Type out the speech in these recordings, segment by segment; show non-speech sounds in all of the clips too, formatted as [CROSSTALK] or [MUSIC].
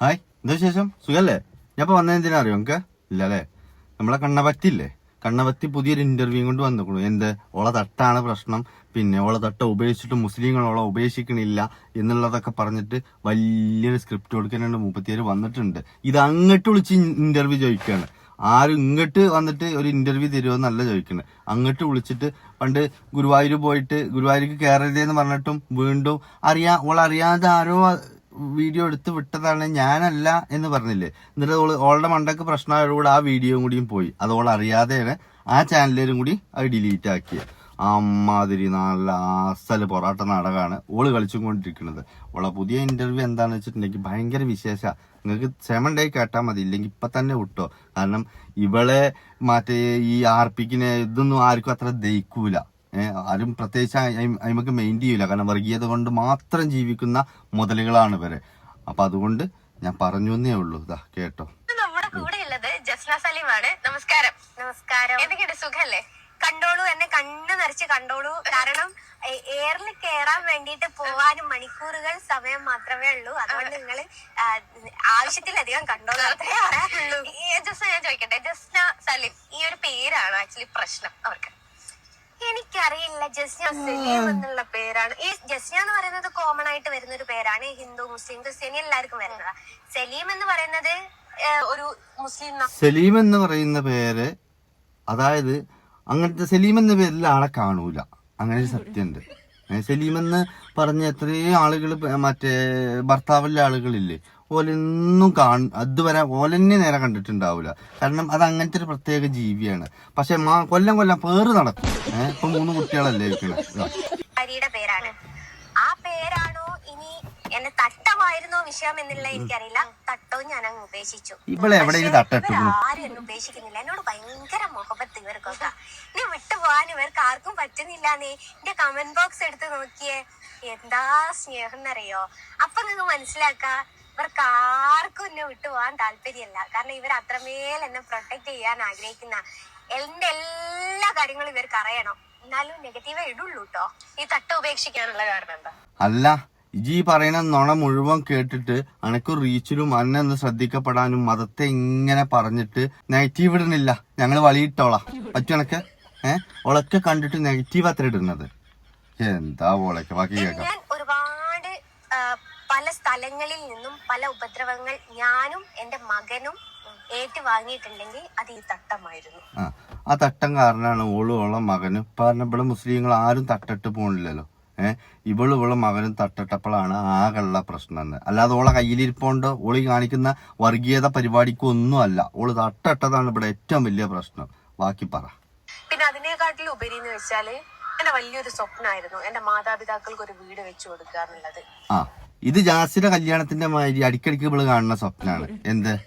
Hi എന്താ വിശേഷം? സുഖല്ലേ? ഞാൻ ഇപ്പൊ വന്നത് എന്തിനാ അറിയോ നമുക്ക് ഇല്ല അല്ലേ നമ്മളെ കണ്ണപത്തി ഇല്ലേ കണ്ണപത്തി പുതിയൊരു ഇന്റർവ്യൂ കൊണ്ട് വന്നിക്കണു എന്ത്? ഓളെ തട്ടാണ് പ്രശ്നം. പിന്നെ ഓളെ തട്ട ഉപേക്ഷിച്ചിട്ട് മുസ്ലിങ്ങൾ ഓളെ ഉപേക്ഷിക്കണില്ല എന്നുള്ളതൊക്കെ പറഞ്ഞിട്ട് വലിയൊരു സ്ക്രിപ്റ്റ് കൊടുക്കാനുണ്ട് മുപ്പത്തിയേഴ് വന്നിട്ടുണ്ട്. ഇത് അങ്ങോട്ട് വിളിച്ച് ഇന്റർവ്യൂ ചോദിക്കുകയാണ് ആരും ഇങ്ങോട്ട് വന്നിട്ട് ഒരു ഇന്റർവ്യൂ തരുമെന്നല്ല ചോദിക്കുന്നത് അങ്ങോട്ട് വിളിച്ചിട്ട് പണ്ട് ഗുരുവായൂർ പോയിട്ട് ഗുരുവായൂർക്ക് കയറരുതെന്ന് പറഞ്ഞിട്ടും വീണ്ടും അറിയാ ഓൾ അറിയാതെ ആരോ വീഡിയോ എടുത്ത് വിട്ടതാണ് ഞാനല്ല എന്ന് പറഞ്ഞില്ലേ? എന്നിട്ട് ഓൾ ഓളുടെ മണ്ടക്ക് പ്രശ്നമായതോടെ ആ വീഡിയോയും കൂടിയും പോയി. അത് ഓൾ അറിയാതെയാണ് ആ ചാനലിലും കൂടി അത് ഡിലീറ്റ് ആക്കിയത് അമ്മാതിരി നല്ല ആസൽ പൊറാട്ട നാടകമാണ് ഓൾ കളിച്ചും കൊണ്ടിരിക്കുന്നത് ഓളെ പുതിയ ഇന്റർവ്യൂ എന്താണെന്ന് വെച്ചിട്ടുണ്ടെങ്കിൽ ഭയങ്കര വിശേഷ. നിങ്ങൾക്ക് ഡേ കേട്ടാൽ മതി. ഇല്ലെങ്കിൽ ഇപ്പൊ തന്നെ വിട്ടോ. കാരണം ഇവളെ മറ്റേ ഈ ആർപ്പിക്കിനെ ഇതൊന്നും ആർക്കും അത്ര ദഹിക്കൂല. ആരും പ്രത്യേകിച്ച് അതിമക്ക് മെയിൻ ചെയ്യൂല. കാരണം വർഗീയത കൊണ്ട് മാത്രം ജീവിക്കുന്ന മുതലുകളാണ് ഇവരെ. അപ്പൊ അതുകൊണ്ട് ഞാൻ പറഞ്ഞു എന്നേ ഉള്ളൂ. ഇതാ കേട്ടോ. നമ്മുടെ കൂടെ ഉള്ളത് ജസ്ന സലീമാണ്. നമസ്കാരം. നമസ്കാരം. എന്തൊക്കെയുണ്ട്? സുഖല്ലേ? കണ്ടോളൂ എന്നെ കണ്ണു നിറച്ച് കണ്ടോളൂ. കാരണം എയറിൽ കയറാൻ വേണ്ടിയിട്ട് പോവാനും മണിക്കൂറുകൾ സമയം മാത്രമേ ഉള്ളൂ. അതുകൊണ്ട് നിങ്ങൾ ആവശ്യത്തിലധികം കണ്ടോളൂ. ജസ്ന ഞാൻ ചോദിക്കട്ടെ. ജസ്ന സലീം ഈ ഒരു പേരാണ്? ആക്ച്വലി പ്രശ്നം അവർക്ക്. എനിക്കറിയില്ല. ജസ്ന സലീം എന്നുള്ള പേരാണ്. ഈ ജസ്ന എന്ന് പറയുന്നത് കോമൺ ആയിട്ട് വരുന്ന ഒരു പേരാണ് ഹിന്ദു മുസ്ലിം ക്രിസ്ത്യാനി എല്ലാവർക്കും വരുന്നത്. സലീം എന്ന് പറയുന്നത് ഒരു മുസ്ലിം സലീം എന്ന് പറയുന്ന പേര് അതായത് അങ്ങനത്തെ സലീം എന്ന പേരിൽ ആളെ കാണൂല. അങ്ങനെ ഒരു സത്യമുണ്ട്. സലീം എന്ന് പറഞ്ഞ എത്രയോ ആളുകൾ മറ്റേ ഭർത്താവിലെ ആളുകളില്ലേ? ഓലൊന്നും കാണ അതുവരെ ഓലന്നെ നേരെ കണ്ടിട്ടുണ്ടാവില്ല കാരണം അത് അങ്ങനത്തെ ഒരു പ്രത്യേക ജീവിയാണ്. പക്ഷെ മാ കൊല്ലം കൊല്ലം പേര് നടക്കും. ഏഹ് ഇപ്പൊ മൂന്ന് കുട്ടികളല്ലേ ഇരിക്കണേ. പേരാണ്. ആ പേരാണോ ഇനി എന്നെ തട്ടമായിരുന്നോ വിഷയം എന്നുള്ള എനിക്കറിയില്ല. തട്ടോ ഞാൻ അങ്ങ് ഉപേക്ഷിച്ചു. ഇവളെ എവിടെയും തട്ടിട്ടു ആരും എന്നെ ഉപേക്ഷിക്കുന്നില്ല. എന്നോട് ഭയങ്കര മുഖപത്ത് ഇവർക്കൊക്കെ എന്നെ വിട്ടുപോകാൻ ഇവർക്ക് ആർക്കും പറ്റുന്നില്ലാന്നേ. എന്റെ കമന്റ് ബോക്സ് എടുത്ത് നോക്കിയേ. എന്താ സ്നേഹം എന്നറിയോ? അപ്പൊ നിങ്ങൾക്ക് മനസ്സിലാക്ക ഇവർക്ക് ആർക്കും എന്നെ വിട്ടുപോകാൻ താല്പര്യമില്ല. കാരണം ഇവർ അത്രമേൽ എന്നെ പ്രൊട്ടക്ട് ചെയ്യാൻ ആഗ്രഹിക്കുന്ന എന്റെ എല്ലാ കാര്യങ്ങളും ഇവർക്ക് അറിയണം. എന്നാലും നെഗറ്റീവേ ഇടുള്ളൂ കേട്ടോ ഈ തട്ട ഉപേക്ഷിക്കാനുള്ള കാരണം എന്താ? അല്ല ഇജി ഈ പറയുന്ന നുണ മുഴുവൻ കേട്ടിട്ട് അനക്ക് റീച്ചിലും അന്നെന്ന് ശ്രദ്ധിക്കപ്പെടാനും മതത്തെ ഇങ്ങനെ പറഞ്ഞിട്ട് നെഗറ്റീവ് ഇടുന്നില്ല. ഞങ്ങൾ വളിയിട്ടോളാം. പറ്റുണക്ക് ഏഹ് ഒളക്കെ കണ്ടിട്ട് നെഗറ്റീവ് അത്ര ഇടുന്നത്. എന്താ ഓളൊക്കെ? ബാക്കി കേൾക്കാം പല സ്ഥലങ്ങളിൽ നിന്നും പല ഉപദ്രവങ്ങൾ ഞാനും എന്റെ മകനും ഏറ്റുവാങ്ങിയിട്ടുണ്ടെങ്കിൽ അത് ഈ തട്ടമായിരുന്നു. ആ തട്ടം കാരണമാണ് ഓളും ഓളെ മകനും. കാരണം പറഞ്ഞ ഇവിടെ മുസ്ലിങ്ങൾ ആരും തട്ടിട്ട് പോണില്ലല്ലോ. ഏഹ് ഇവളും ഇവളും മകനും തട്ടിട്ടപ്പോഴാണ് ആകെയുള്ള പ്രശ്നം തന്നെ അല്ലാതെ ഓളെ കയ്യിലിരിപ്പോണ്ട്. ഓളി കാണിക്കുന്ന വർഗീയത പരിപാടിക്കൊന്നും അല്ല. ഓൾ തട്ടിട്ടതാണ് ഇവിടെ ഏറ്റവും വലിയ പ്രശ്നം. ബാക്കി പറ. പിന്നെ അതിനെക്കാട്ടിലും ഉപരി എന്ന് വെച്ചാൽ എന്റെ വലിയൊരു സ്വപ്നമായിരുന്നു എന്റെ മാതാപിതാക്കൾക്ക് ഒരു വീട് വെച്ചു കൊടുക്കുക എന്നുള്ളത് ആ. ഇത് ജാസിന്റെ കല്യാണത്തിന്റെ മാതിരി അടിക്കടിക്ക് ഇവൾ കാണുന്ന സ്വപ്നമാണ് എന്ത്?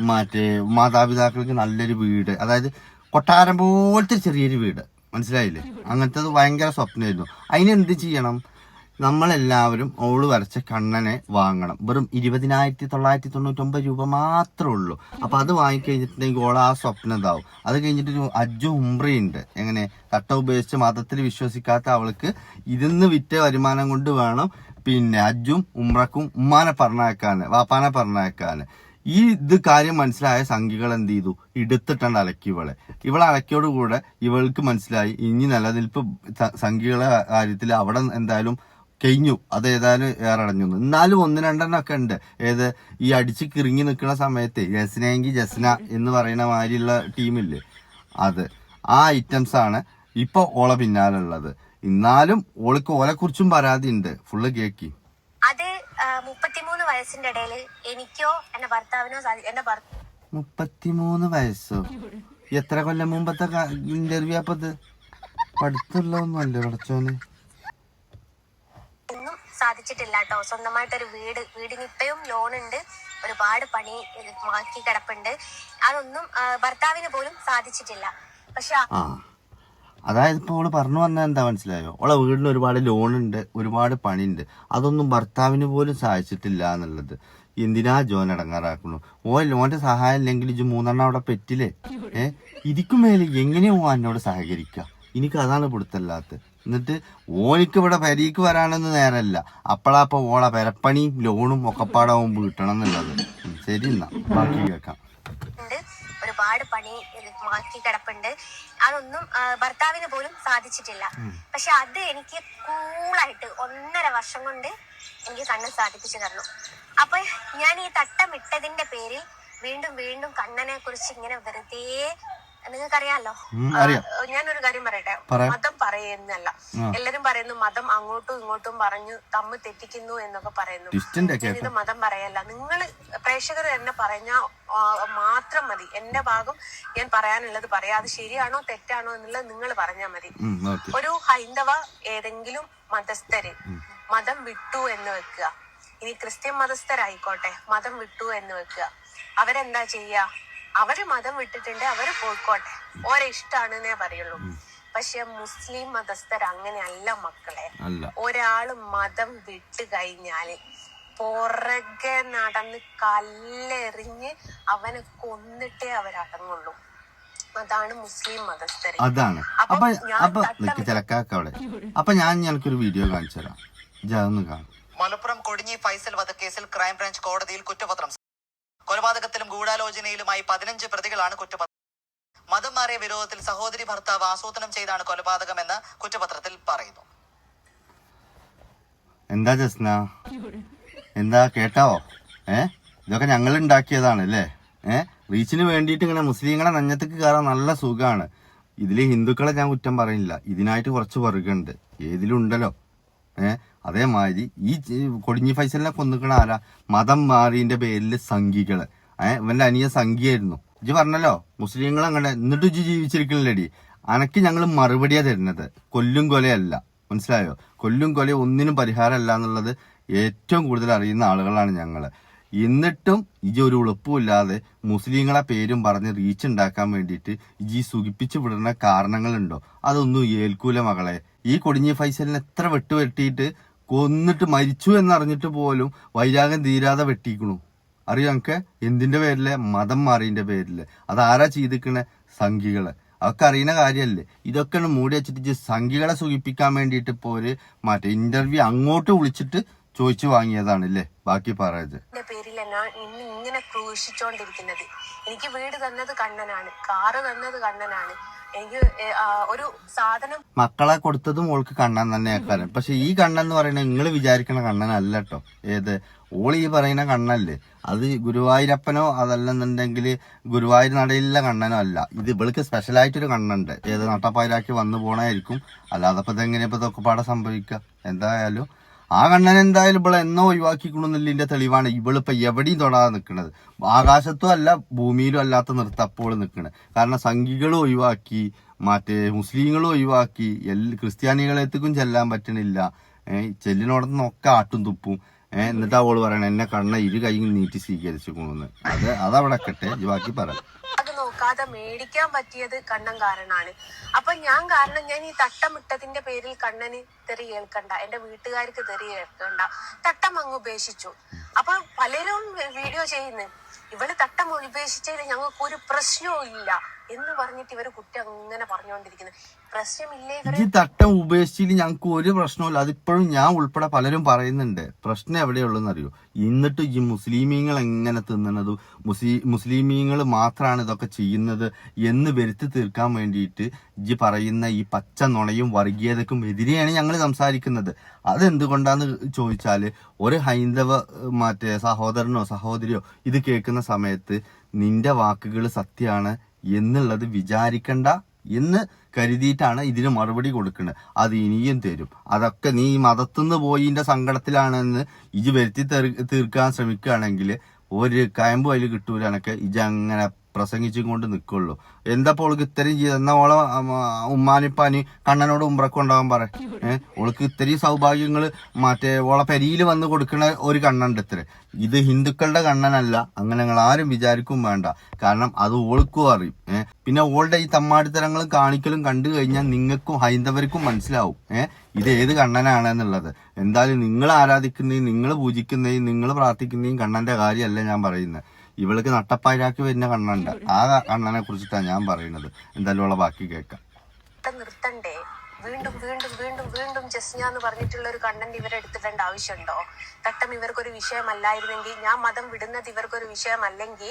മറ്റേ മാതാപിതാക്കൾക്ക് നല്ലൊരു വീട്. അതായത് കൊട്ടാരം പോലത്തെ ചെറിയൊരു വീട്. മനസ്സിലായില്ലേ? അങ്ങനത്തെ ഭയങ്കര സ്വപ്നമായിരുന്നു. അതിനെന്ത് ചെയ്യണം? നമ്മളെല്ലാവരും ഓൾ വരച്ച കണ്ണനെ വാങ്ങണം. വെറും ഇരുപതിനായിരത്തി തൊള്ളായിരത്തി തൊണ്ണൂറ്റൊമ്പത് രൂപ മാത്രമേ ഉള്ളൂ. അപ്പൊ അത് വാങ്ങിക്കഴിഞ്ഞിട്ടുണ്ടെങ്കിൽ ഓള ആ സ്വപ്നം ഇതാവും. അത് കഴിഞ്ഞിട്ട് അജ്ജു ഉമ്രയുണ്ട് എങ്ങനെ? കട്ട ഉപയോഗിച്ച് മതത്തിൽ വിശ്വസിക്കാത്ത അവൾക്ക് ഇതിന്ന് വിറ്റ വരുമാനം കൊണ്ട് വേണം പിന്നെ അജ്ജും ഉമ്രക്കും ഉമ്മാനെ പറഞ്ഞയക്കാന് വാപ്പാനെ പറഞ്ഞയക്കാന്. ഈ ഇത് കാര്യം മനസ്സിലായ സംഘികൾ എന്ത് ചെയ്തു? എടുത്തിട്ടുണ്ട് അലക്കി ഇവളെ. ഇവളെ അലക്കിയോട് കൂടെ ഇവൾക്ക് മനസ്സിലായി ഇനി നിലനിൽപ്പ് സംഘികളെ കാര്യത്തിൽ അവിടെ എന്തായാലും കഴിഞ്ഞു അത് ഏതായാലും ഏറടഞ്ഞു. എന്ന്. എന്നാലും ഒന്ന് രണ്ടെണ്ണം ഒക്കെ ഉണ്ട്. ഏത്? ഈ അടിച്ച് കിറങ്ങി നിൽക്കുന്ന സമയത്ത് ജസ്നയെങ്കിൽ ജസ്ന എന്ന് പറയുന്ന മാതിരിയുള്ള ടീമില്ലേ അത്. ആ ഐറ്റംസ് ആണ് ഇപ്പൊ ഓളെ പിന്നാലുള്ളത് എന്നാലും ഓൾക്ക് ഓലെക്കുറിച്ചും പരാതി ഉണ്ട് ഫുള്ള് കേക്കി. അത് മുപ്പത്തിമൂന്ന് വയസ്സിന്റെ ഇടയിൽ എനിക്കോ എന്റെ ഭർത്താവിനോ എന്റെ മുപ്പത്തിമൂന്ന് വയസ്സോ? എത്ര കൊല്ലം മുമ്പത്തെ ഇന്റർവ്യൂ അപ്പൊ ഇത്? പഠിത്തമുള്ളതൊന്നും അല്ലേ പഠിച്ചോന്. ഒന്നും സാധിച്ചിട്ടില്ല കേട്ടോ സ്വന്തമായിട്ടൊരു വീട് വീടിന് ഇപ്പയും ലോൺ ഉണ്ട് ഒരുപാട് പണി മാക്കി ബാക്കി കിടപ്പുണ്ട്. അതൊന്നും ഭർത്താവിന് പോലും സാധിച്ചിട്ടില്ല. പക്ഷെ അതായത് ഇപ്പോൾ അവൾ പറഞ്ഞു വന്നാൽ എന്താ മനസ്സിലായോ? അവളെ വീടിന് ഒരുപാട് ലോണുണ്ട് ഒരുപാട് പണിയുണ്ട്. അതൊന്നും ഭർത്താവിന് പോലും സഹായിച്ചിട്ടില്ല എന്നുള്ളത്. എന്തിനാ ജോൻ ഇടങ്ങാറാക്കുന്നു? ഓ ലോന്റെ സഹായം ഇല്ലെങ്കിൽ ഇജ് മൂന്നെണ്ണം അവിടെ പെറ്റില്ലേ? ഏ? ഇരിക്കും മേലെ എങ്ങനെയാ ഓ എന്നോട് സഹകരിക്കുക എനിക്ക് അതാണ് പിടുത്തല്ലാത്ത എന്നിട്ട് ഓനിക്ക് ഇവിടെ പരിക്ക് വരാനൊന്നും നേരല്ല അപ്പോൾ ഓളെ പെരപ്പണിയും ലോണും ഒക്കെപ്പാടാവും വീട്ടണം എന്നുള്ളത്. ശരി എന്നാ. ബാക്കി കേൾക്കാം. പണി ബാക്കി കിടപ്പുണ്ട്. അതൊന്നും ഭർത്താവിന് പോലും സാധിച്ചിട്ടില്ല. പക്ഷെ അത് എനിക്ക് കൂളായിട്ട് ഒന്നര വർഷം കൊണ്ട് എനിക്ക് കണ്ണ് സാധിപ്പിച്ചു തരണം അപ്പൊ ഞാൻ ഈ തട്ടം ഇട്ടതിന്റെ പേരിൽ വീണ്ടും വീണ്ടും കണ്ണനെ കുറിച്ച് ഇങ്ങനെ വെറുതെ നിങ്ങൾക്കറിയാലോ? ഞാനൊരു കാര്യം പറയട്ടെ? പറയാം. മതം പറയുന്നല്ല എല്ലാരും പറയുന്നു മതം അങ്ങോട്ടും ഇങ്ങോട്ടും പറഞ്ഞു തമ്മിൽ തെറ്റിക്കുന്നു എന്നൊക്കെ പറയുന്നു. ഇത് മതം പറയല്ല. നിങ്ങൾ പ്രേക്ഷകർ എന്നെ പറഞ്ഞ മാത്രം മതി. എന്റെ ഭാഗം ഞാൻ പറയാനുള്ളത് പറയാം. അത് ശരിയാണോ തെറ്റാണോ എന്നുള്ളത് നിങ്ങൾ പറഞ്ഞാൽ മതി. ഒരു ഹൈന്ദവ ഏതെങ്കിലും മതസ്ഥര് മതം വിട്ടു എന്ന് വെക്കുക. ഇനി ക്രിസ്ത്യൻ മതസ്ഥരായിക്കോട്ടെ മതം വിട്ടു എന്ന് വെക്കുക. അവരെന്താ ചെയ്യാ? അവർ മതം വിട്ടിട്ടുണ്ട് അവർ പോയിക്കോട്ടെ. ഓരെ ഇഷ്ടാണെന്നേ പറയുള്ളൂ. പക്ഷെ മുസ്ലിം മതസ്ഥർ അങ്ങനെയല്ല മക്കളെ. ഒരാൾ മതം വിട്ട് കഴിഞ്ഞാൽ പുറകെ നടന്ന് കല്ലെറിഞ്ഞ് അവനെ കൊന്നിട്ടേ അവരടങ്ങുള്ളൂ അതാണ് മുസ്ലിം മതസ്ഥര്. അതാണ്. അപ്പൊ അപ്പൊ നിക്ക് ചിലക്കാക്ക അവിടെ. അപ്പൊ ഞാൻ ഞങ്ങൾക്കൊരു വീഡിയോ കാണിച്ചു തരാം അതൊന്ന് കാണും മലപ്പുറം കൊടിഞ്ഞി ഫൈസൽ വധക്കേസിൽ ക്രൈംബ്രാഞ്ച് കോടതിയിൽ കുറ്റപത്രം. കൊലപാതകത്തിലും ഗൂഢാലോചനയിലുമായി പതിനഞ്ച് പ്രതികളാണ് കുറ്റപത്രം മതം മാറിയ വിരോധത്തിൽ സഹോദരി ഭർത്താവ് ആസൂത്രണം ചെയ്താണ് കൊലപാതകമെന്ന് കുറ്റപത്രത്തിൽ പറയുന്നു. എന്താ ജസ്ന? എന്താ കേട്ടോ? ഏ? ഇതൊക്കെ ഞങ്ങൾ ഉണ്ടാക്കിയതാണ് അല്ലേ? ഏ? റീച്ചിന് വേണ്ടിയിട്ട് ഇങ്ങനെ മുസ്ലിങ്ങളെ നെഞ്ഞത്തേക്ക് കയറാൻ നല്ല സുഖമാണ് ഇതിൽ ഹിന്ദുക്കളെ ഞാൻ കുറ്റം പറയില്ല ഇതിനായിട്ട് കുറച്ച് വർഗമുണ്ട് ഏതിലുണ്ടല്ലോ? ഏ? അതേമാതിരി ഈ കൊടിഞ്ഞി ഫൈസലിനെ കൊന്നിക്കണ ആരാ? മതം മാറിന്റെ പേരിൽ സംഘികൾ. ഏഹ് ഇവന്റെ അനിയ സംഘിയായിരുന്നു. ഇജ്ജി പറഞ്ഞല്ലോ മുസ്ലിങ്ങൾ അങ്ങനെ എന്നിട്ട് ഇജ്ജി ജീവിച്ചിരിക്കണില്ലടി. അനക്ക് ഞങ്ങൾ മറുപടിയാ തരുന്നത്. കൊല്ലും കൊലയല്ല. മനസ്സിലായോ? കൊല്ലും കൊലയും ഒന്നിനും പരിഹാരമല്ല എന്നുള്ളത് ഏറ്റവും കൂടുതൽ അറിയുന്ന ആളുകളാണ് ഞങ്ങൾ എന്നിട്ടും ഇജി ഒരു ഉളുപ്പുമില്ലാതെ മുസ്ലിങ്ങളെ പേരും പറഞ്ഞ് റീച്ച് ഉണ്ടാക്കാൻ വേണ്ടിയിട്ട് ഇജി സുഖിപ്പിച്ചു വിടുന്ന കാരണങ്ങളുണ്ടോ? അതൊന്നും ഏൽക്കൂല മകളെ. ഈ കൊടിഞ്ഞി ഫൈസലിനെ എത്ര വെട്ട് വെട്ടിയിട്ട് കൊന്നിട്ട് മരിച്ചു എന്നറിഞ്ഞിട്ട് പോലും വൈരാഗം തീരാതെ വെട്ടിക്കണു. അറിയോ ഞങ്ങക്ക് എന്തിന്റെ പേരിൽ? മതം മാറിയതിന്റെ പേരിൽ. അതാരാ ചെയ്തിക്കണ? സംഖികൾ അതൊക്കെ അറിയുന്ന കാര്യമല്ലേ ഇതൊക്കെ മൂടി വെച്ചിട്ട് സംഖികളെ സുഖിപ്പിക്കാൻ വേണ്ടിയിട്ട് ഇപ്പോൾ ഒരു മറ്റേ ഇന്റർവ്യൂ അങ്ങോട്ട് വിളിച്ചിട്ട് ചോദിച്ചു വാങ്ങിയതാണ് അല്ലേ ബാക്കി പറയാത് എന്റെ പേരിൽ എന്നാ ഇന്ന് ഇങ്ങനെ ക്രൂശിച്ചോണ്ടിരിക്കുന്നത്. എനിക്ക് വീട് തന്നത് കണ്ണനാണ് കാറ് തന്നത് കണ്ണനാണ്. എനിക്ക് ഒരു സാധനം മക്കളെ കൊടുത്തതും ഓൾക്ക് കണ്ണൻ തന്നെ ആക്കാരം പക്ഷെ ഈ കണ്ണൻ എന്ന് പറയുന്നത് നിങ്ങൾ വിചാരിക്കണ കണ്ണനല്ല കേട്ടോ. ഏത്? ഓൾ ഈ പറയുന്ന കണ്ണല്ലേ അത് ഗുരുവായൂരപ്പനോ അതല്ലെന്നുണ്ടെങ്കിൽ ഗുരുവായൂർ നടയിലെ കണ്ണനോ അല്ല. ഇത് ഇവൾക്ക് സ്പെഷ്യലായിട്ടൊരു കണ്ണുണ്ട് ഏത് നട്ടപ്പായരാക്കി വന്നു പോണായിരിക്കും. അല്ലാതെ ഇപ്പൊ ഇതെങ്ങനെയാ ഇപ്പൊ ഇതൊക്കെ പാടെ സംഭവിക്കുക? എന്തായാലും ആ കണ്ണൻ എന്തായാലും ഇവിടെ എന്നോ ഒഴിവാക്കിക്കണമെന്നുള്ളതിന്റെ തെളിവാണ്. ഇവളിപ്പോ എവിടെയും തൊടാതെ നിൽക്കുന്നത് ആകാശത്തും അല്ല ഭൂമിയിലും അല്ലാത്ത നിർത്തപ്പോൾ നിൽക്കുന്നത് കാരണം സംഘികളും ഒഴിവാക്കി മറ്റേ മുസ്ലിങ്ങളും ഒഴിവാക്കി എല്ലാ ക്രിസ്ത്യാനികളെത്തിക്കും ചെല്ലാൻ പറ്റണില്ല. ഏഹ് ചെല്ലിനോടത്തൊക്കെ ആട്ടും തുപ്പും. ഏഹ് എന്നിട്ട് അവൾ പറയണ എന്നെ കണ്ണ ഇരു കൈ നീട്ടി സ്വീകരിച്ചു കൊണ്ടുവന്ന് അത് അതവിടെ കെട്ടെ ബാക്കി പറ. അത് നോക്കാതെ മേടിക്കാൻ പറ്റിയത് കണ്ണൻ കാരണാണ് അപ്പൊ ഞാൻ കാരണം ഞാൻ ഈ തട്ടമിട്ടതിന്റെ പേരിൽ കണ്ണന് തെറി കേൾക്കണ്ട. എന്റെ വീട്ടുകാർക്ക് തെറി കേൾക്കണ്ട. തട്ടം അങ്ങ് ഉപേക്ഷിച്ചു. അപ്പൊ പലരും വീഡിയോ ചെയ്യുന്നു. ഇവൾ തട്ടം ഉപേക്ഷിച്ചതിൽ ഞങ്ങൾക്ക് ഒരു പ്രശ്നവും ഇല്ല എന്ന് പറഞ്ഞിട്ട് ഇവർ കുട്ടി അങ്ങനെ പറഞ്ഞുകൊണ്ടിരിക്കുന്നത് ഈ തട്ടം ഉപേക്ഷിച്ചിട്ട് ഞങ്ങൾക്ക് ഒരു പ്രശ്നമില്ല അതിപ്പോഴും ഞാൻ ഉൾപ്പെടെ പലരും പറയുന്നുണ്ട്. പ്രശ്നം എവിടെയുള്ളതെന്ന് അറിയോ എന്നിട്ട് ഈ മുസ്ലിമീങ്ങൾ എങ്ങനെ തിന്നണത്? മുസ്ലി മുസ്ലിമീങ്ങൾ മാത്രമാണ് ഇതൊക്കെ ചെയ്യുന്നത് എന്ന് വരുത്തി തീർക്കാൻ വേണ്ടിയിട്ട് ഈ പറയുന്ന ഈ പച്ച നുണയും വർഗീയതക്കും എതിരെയാണ് ഞങ്ങൾ സംസാരിക്കുന്നത്. അതെന്തുകൊണ്ടാന്ന് ചോദിച്ചാൽ ഒരു ഹൈന്ദവ മറ്റേ സഹോദരനോ സഹോദരിയോ ഇത് കേൾക്കുന്ന സമയത്ത് നിന്റെ വാക്കുകൾ സത്യമാണ് എന്നുള്ളത് വിചാരിക്കണ്ട എന്ന് കരുതിയിട്ടാണ് ഇതിന് മറുപടി കൊടുക്കുന്നത്. അത് ഇനിയും തരും. അതൊക്കെ നീ മതത്തുനിന്ന് പോയിന്റെ സങ്കടത്തിലാണെന്ന് ഇജ് വരുത്തി തീർക്കാൻ ശ്രമിക്കുകയാണെങ്കിൽ ഒരു കയമ്പ് അതിൽ കിട്ടൂല ഇജ് അങ്ങനെ പ്രസംഗിച്ചും കൊണ്ട് നിൽക്കുള്ളൂ എന്താ ഓൾക്ക് ഇത്രയും ചെയ്ത് എന്നാ ഓളെ ഉമ്മാനിപ്പാനി കണ്ണനോട് ഉമ്പ്രക്കുണ്ടാവാൻ പറ. ഏഹ് ഓൾക്ക് ഇത്രയും സൗഭാഗ്യങ്ങൾ മറ്റേ ഓളെ പെരിയിൽ വന്ന് കൊടുക്കുന്ന ഒരു കണ്ണുണ്ട് ഇത്ര. ഇത് ഹിന്ദുക്കളുടെ കണ്ണനല്ല. അങ്ങനെ ഞങ്ങൾ ആരും വിചാരിക്കും വേണ്ട. കാരണം അത് ഓൾക്കും അറിയും. ഏഹ് പിന്നെ ഓളുടെ ഈ തമ്മാടിത്തരങ്ങളും കാണിക്കലും കണ്ടു കഴിഞ്ഞാൽ നിങ്ങൾക്കും ഹൈന്ദവർക്കും മനസ്സിലാവും. ഏഹ് ഇത് ഏത് കണ്ണനാണ് എന്നുള്ളത്. എന്തായാലും നിങ്ങൾ ആരാധിക്കുന്നതും നിങ്ങൾ പൂജിക്കുന്നതും നിങ്ങൾ പ്രാർത്ഥിക്കുന്നതും കണ്ണന്റെ കാര്യമല്ല ഞാൻ പറയുന്നത്. ഇവൾക്ക് നട്ടപ്പായിരാക്കി വരുന്ന കണ്ണുണ്ട്. ആ കണ്ണനെ കുറിച്ചിട്ടാണ് ഞാൻ പറയുന്നത്. എന്തായാലും ഉള്ള ബാക്കി കേൾക്കാം നിർത്തണ്ടേ? വീണ്ടും വീണ്ടും വീണ്ടും വീണ്ടും ജസ്ന എന്ന് പറഞ്ഞിട്ടുള്ള ഒരു കണ്ടന്റ് ഇവരെടുത്തിടേണ്ട ആവശ്യമുണ്ടോ? തട്ടം ഇവർക്കൊരു വിഷയമല്ലായിരുന്നെങ്കിൽ ഞാൻ മതം വിടുന്നത് ഇവർക്കൊരു വിഷയമല്ലെങ്കിൽ